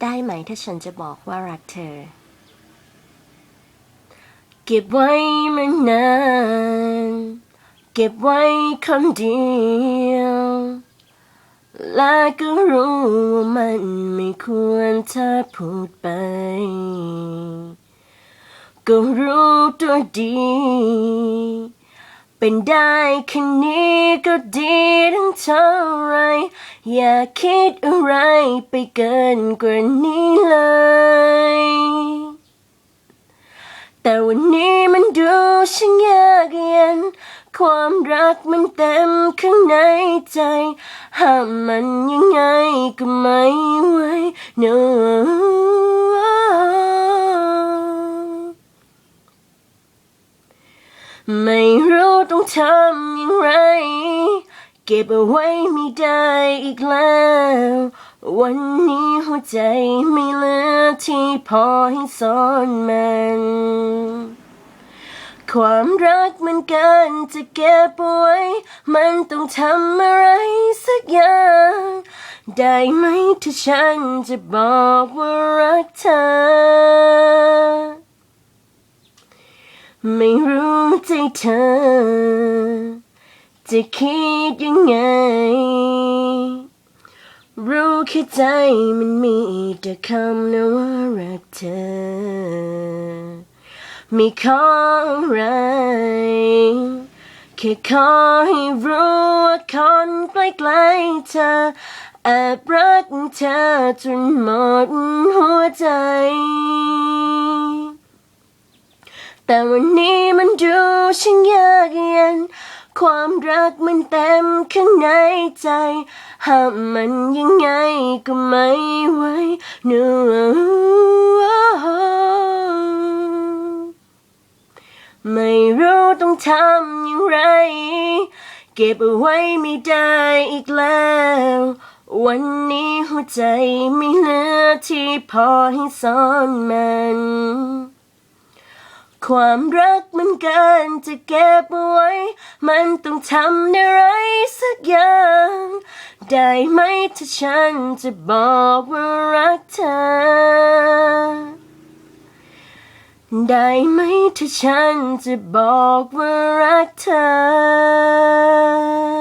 ได้ไหมถ้าฉันจะบอกว่ารักเธอ เก็บไว้มานาน เก็บไว้คนเดียว และก็รู้ว่ามันไม่ควรเธอพูดไป ก็รู้ตัวดี เป็นได้แค่นี้ก็ดีทั้งเท่าไร อย่าคิดอะไรไปเกินกว่านี้เลย แต่วันนี้มันดูช่างยากเย็นความรักมันเต็มข้างในใจ ห้ามมันยังไงก็ไม่ไหว no ไม่รู้ต้องทำอย่างไร เก็บเอาไว้ไม่ได้อีกแล้ว วันนี้หัวใจไม่เหลือที่พอให้ซ่อนมันความรักมันเกินจะเก็บเอาไว้มันต้องทำอะไรสักอย่าง ได้ไหมถ้าฉันจะบอกว่ารักเธอ ไม่รู้ใจเธอ จะคิดยังไง รู้แค่ใจมันมีแต่คำนะว่ารักเธอ ไม่ขออะไร แค่ขอให้รู้ว่าคนใกล้ๆเธอแอบรักเธอจนหมดหัวใจ แต่วันนี้มันดูช่างยากเย็น ความรักมันเต็มข้างในใจห้ามมันยังไงก็ไม่ไหว no ไม่รู้ต้องทำอย่างไร เก็บเอาไว้ไม่ได้อีกแล้ว วันนี้หัวใจไม่เหลือที่พอให้ซ่อนมัน ความรักมันเกินจะเก็บเอาไว้ มันต้องทำอะไรสักอย่าง ได้ไหมถ้าฉันจะบอกว่ารักเธอ ได้ไหมถ้าฉันจะบอกว่ารักเธอ